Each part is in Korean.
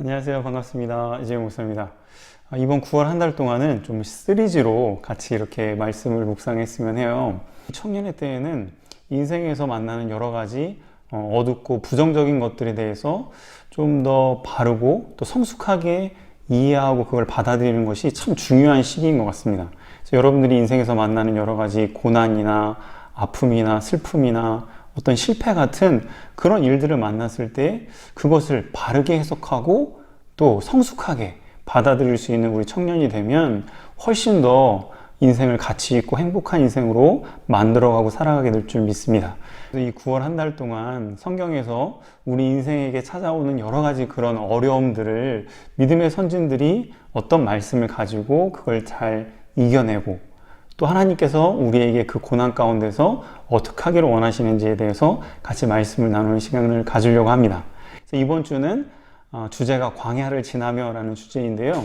안녕하세요. 반갑습니다. 이재용 목사입니다. 아, 이번 9월 한 달 동안은 좀 시리즈로 같이 이렇게 말씀을 묵상했으면 해요. 청년의 때에는 인생에서 만나는 여러 가지 어, 어둡고 부정적인 것들에 대해서 좀 더 바르고 또 성숙하게 이해하고 그걸 받아들이는 것이 참 중요한 시기인 것 같습니다. 여러분들이 인생에서 만나는 여러 가지 고난이나 아픔이나 슬픔이나 어떤 실패 같은 그런 일들을 만났을 때 그것을 바르게 해석하고 또 성숙하게 받아들일 수 있는 우리 청년이 되면 훨씬 더 인생을 가치 있고 행복한 인생으로 만들어가고 살아가게 될 줄 믿습니다. 이 9월 한 달 동안 성경에서 우리 인생에게 찾아오는 여러 가지 그런 어려움들을 믿음의 선진들이 어떤 말씀을 가지고 그걸 잘 이겨내고 또 하나님께서 우리에게 그 고난 가운데서 어떻게 하기를 원하시는지에 대해서 같이 말씀을 나누는 시간을 가지려고 합니다. 이번 주는 어, 주제가 광야를 지나며라는 주제인데요.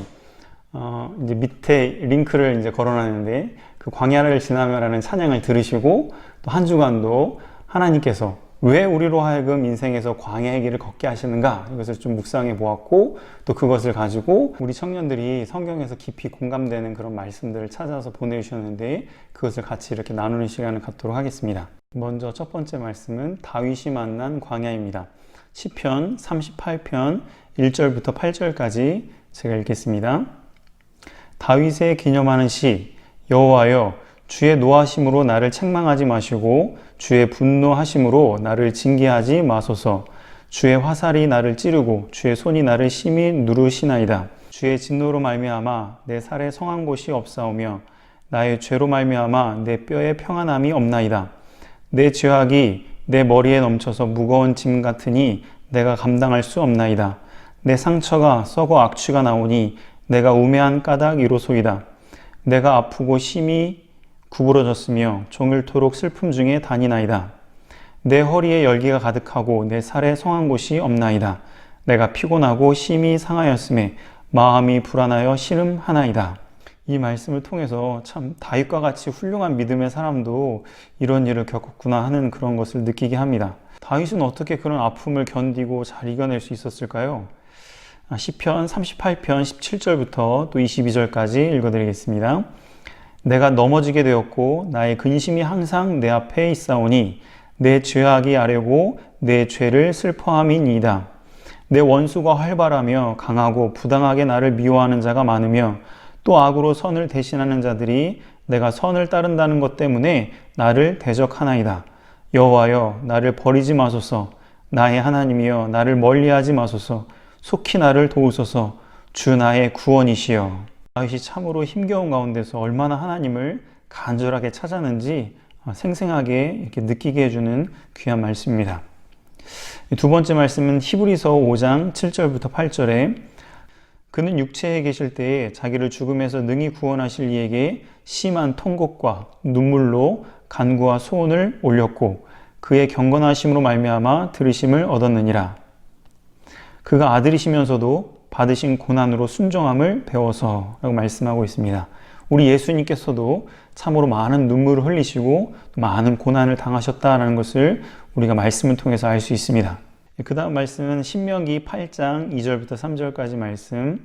어, 이제 밑에 링크를 이제 걸어놨는데 그 광야를 지나며라는 찬양을 들으시고 또 한 주간도 하나님께서 왜 우리로 하여금 인생에서 광야의 길을 걷게 하시는가 이것을 좀 묵상해 보았고 또 그것을 가지고 우리 청년들이 성경에서 깊이 공감되는 그런 말씀들을 찾아서 보내주셨는데 그것을 같이 이렇게 나누는 시간을 갖도록 하겠습니다. 먼저 첫 번째 말씀은 다윗이 만난 광야입니다. 시편 38편 1절부터 8절까지 제가 읽겠습니다. 다윗의 기념하는 시 여호와여 주의 노하심으로 나를 책망하지 마시고 주의 분노하심으로 나를 징계하지 마소서. 주의 화살이 나를 찌르고 주의 손이 나를 심히 누르시나이다. 주의 진노로 말미암아 내 살에 성한 곳이 없사오며 나의 죄로 말미암아 내 뼈에 평안함이 없나이다. 내 죄악이 내 머리에 넘쳐서 무거운 짐 같으니 내가 감당할 수 없나이다. 내 상처가 썩어 악취가 나오니 내가 우매한 까닭 이로소이다. 내가 아프고 심히 구부러졌으며 종일토록 슬픔 중에 다니나이다. 내 허리에 열기가 가득하고 내 살에 성한 곳이 없나이다. 내가 피곤하고 심히 상하였음에 마음이 불안하여 시름하나이다. 이 말씀을 통해서 참 다윗과 같이 훌륭한 믿음의 사람도 이런 일을 겪었구나 하는 그런 것을 느끼게 합니다. 다윗은 어떻게 그런 아픔을 견디고 잘 이겨낼 수 있었을까요? 아, 시편 38편 17절부터 또 22절까지 읽어드리겠습니다. 내가 넘어지게 되었고 나의 근심이 항상 내 앞에 있사오니 내 죄악이 아뢰고 내 죄를 슬퍼함이니이다. 내 원수가 활발하며 강하고 부당하게 나를 미워하는 자가 많으며 또 악으로 선을 대신하는 자들이 내가 선을 따른다는 것 때문에 나를 대적하나이다. 여호와여 나를 버리지 마소서 나의 하나님이여 나를 멀리하지 마소서 속히 나를 도우소서 주 나의 구원이시여 다윗이 참으로 힘겨운 가운데서 얼마나 하나님을 간절하게 찾았는지 어, 생생하게 이렇게 느끼게 해주는 귀한 말씀입니다. 두 번째 말씀은 히브리서 5장 7절부터 8절에 그는 육체에 계실 때에 자기를 죽음에서 능히 구원하실 이에게 심한 통곡과 눈물로 간구와 소원을 올렸고 그의 경건하심으로 말미암아 들으심을 얻었느니라. 그가 아들이시면서도 받으신 고난으로 순종함을 배워서 라고 말씀하고 있습니다. 우리 예수님께서도 참으로 많은 눈물을 흘리시고 많은 고난을 당하셨다는 것을 우리가 말씀을 통해서 알 수 있습니다. 그 다음 말씀은 신명기 8장 2절부터 3절까지 말씀.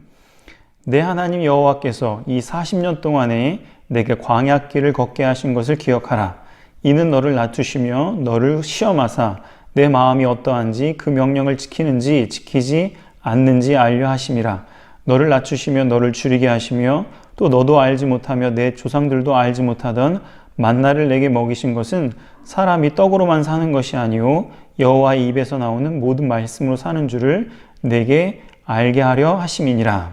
내 하나님 여호와께서 이 40년 동안에 내게 광야길을 걷게 하신 것을 기억하라. 이는 너를 낮추시며 너를 시험하사 내 마음이 어떠한지 그 명령을 지키는지 지키지 않는지 알려 하심이라. 너를 낮추시며 너를 줄이게 하시며 또 너도 알지 못하며 내 조상들도 알지 못하던 만나를 내게 먹이신 것은 사람이 떡으로만 사는 것이 아니요 여호와의 입에서 나오는 모든 말씀으로 사는 줄을 내게 알게 하려 하심이니라.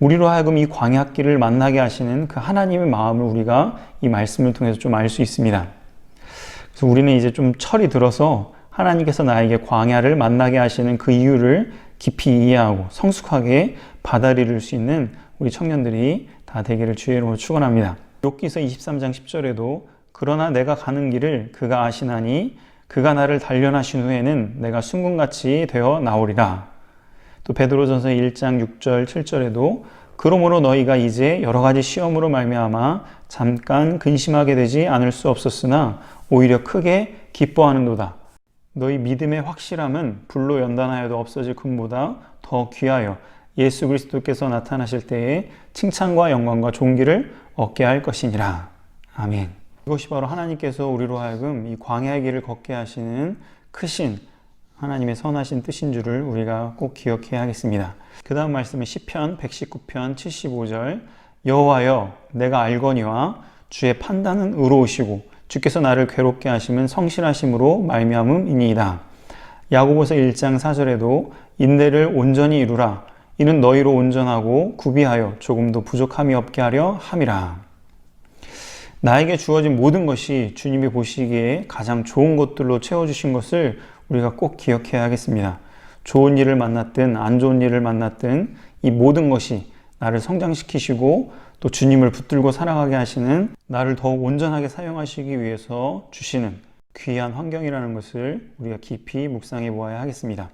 우리로 하여금 이 광야길을 만나게 하시는 그 하나님의 마음을 우리가 이 말씀을 통해서 좀 알 수 있습니다. 그래서 우리는 이제 좀 철이 들어서 하나님께서 나에게 광야를 만나게 하시는 그 이유를 깊이 이해하고 성숙하게 받아들일 수 있는 우리 청년들이 다 되기를 주의 이름으로 축원합니다. 욥기서 23장 10절에도 그러나 내가 가는 길을 그가 아시나니 그가 나를 단련하신 후에는 내가 순금같이 되어 나오리라. 또 베드로전서 1장 6절 7절에도 그러므로 너희가 이제 여러 가지 시험으로 말미암아 잠깐 근심하게 되지 않을 수 없었으나 오히려 크게 기뻐하는도다. 너희 믿음의 확실함은 불로 연단하여도 없어질 금보다 더 귀하여 예수 그리스도께서 나타나실 때에 칭찬과 영광과 존귀를 얻게 할 것이니라. 아멘. 이것이 바로 하나님께서 우리로 하여금 이 광야의 길을 걷게 하시는 크신 하나님의 선하신 뜻인 줄을 우리가 꼭 기억해야 하겠습니다. 그 다음 말씀은 시편 119편 75절 여호와여 내가 알거니와 주의 판단은 의로우시고 주께서 나를 괴롭게 하심은 성실하심으로 말미암음이니이다. 야고보서 1장 4절에도 인내를 온전히 이루라 이는 너희로 온전하고 구비하여 조금도 부족함이 없게 하려 함이라. 나에게 주어진 모든 것이 주님이 보시기에 가장 좋은 것들로 채워주신 것을 우리가 꼭 기억해야 하겠습니다. 좋은 일을 만났든 안 좋은 일을 만났든 이 모든 것이 나를 성장시키시고 또 주님을 붙들고 살아가게 하시는 나를 더욱 온전하게 사용하시기 위해서 주시는 귀한 환경이라는 것을 우리가 깊이 묵상해 보아야 하겠습니다.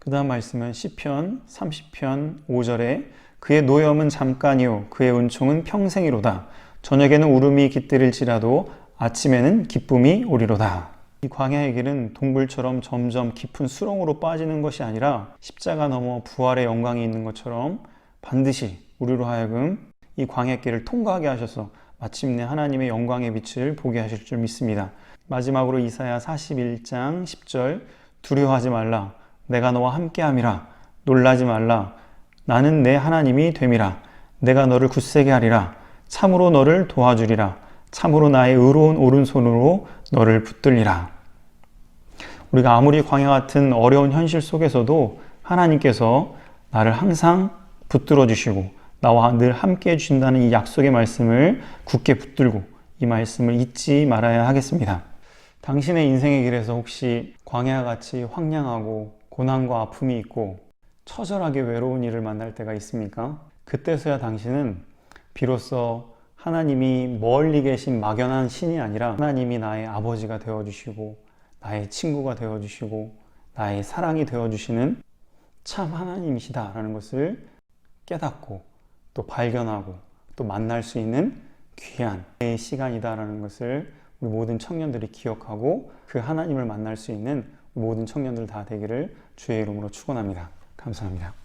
그 다음 말씀은 시편 30편 5절에 그의 노염은 잠깐이요 그의 은총은 평생이로다 저녁에는 울음이 깃들일지라도 아침에는 기쁨이 오리로다 이 광야의 길은 동굴처럼 점점 깊은 수렁으로 빠지는 것이 아니라 십자가 넘어 부활의 영광이 있는 것처럼 반드시 우리로 하여금 이 광야길을 통과하게 하셔서 마침내 하나님의 영광의 빛을 보게 하실 줄 믿습니다. 마지막으로 이사야 41장 10절 두려워하지 말라. 내가 너와 함께함이라. 놀라지 말라. 나는 내 하나님이 됨이라. 내가 너를 굳세게 하리라. 참으로 너를 도와주리라. 참으로 나의 의로운 오른손으로 너를 붙들리라. 우리가 아무리 광야 같은 어려운 현실 속에서도 하나님께서 나를 항상 붙들어 주시고 나와 늘 함께 해주신다는 이 약속의 말씀을 굳게 붙들고 이 말씀을 잊지 말아야 하겠습니다. 당신의 인생의 길에서 혹시 광야와 같이 황량하고 고난과 아픔이 있고 처절하게 외로운 일을 만날 때가 있습니까? 그때서야 당신은 비로소 하나님이 멀리 계신 막연한 신이 아니라 하나님이 나의 아버지가 되어주시고 나의 친구가 되어주시고 나의 사랑이 되어주시는 참 하나님이시다라는 것을 깨닫고 또 발견하고 또 만날 수 있는 귀한 시간이다라는 것을 우리 모든 청년들이 기억하고 그 하나님을 만날 수 있는 모든 청년들 다 되기를 주의 이름으로 축원합니다. 감사합니다.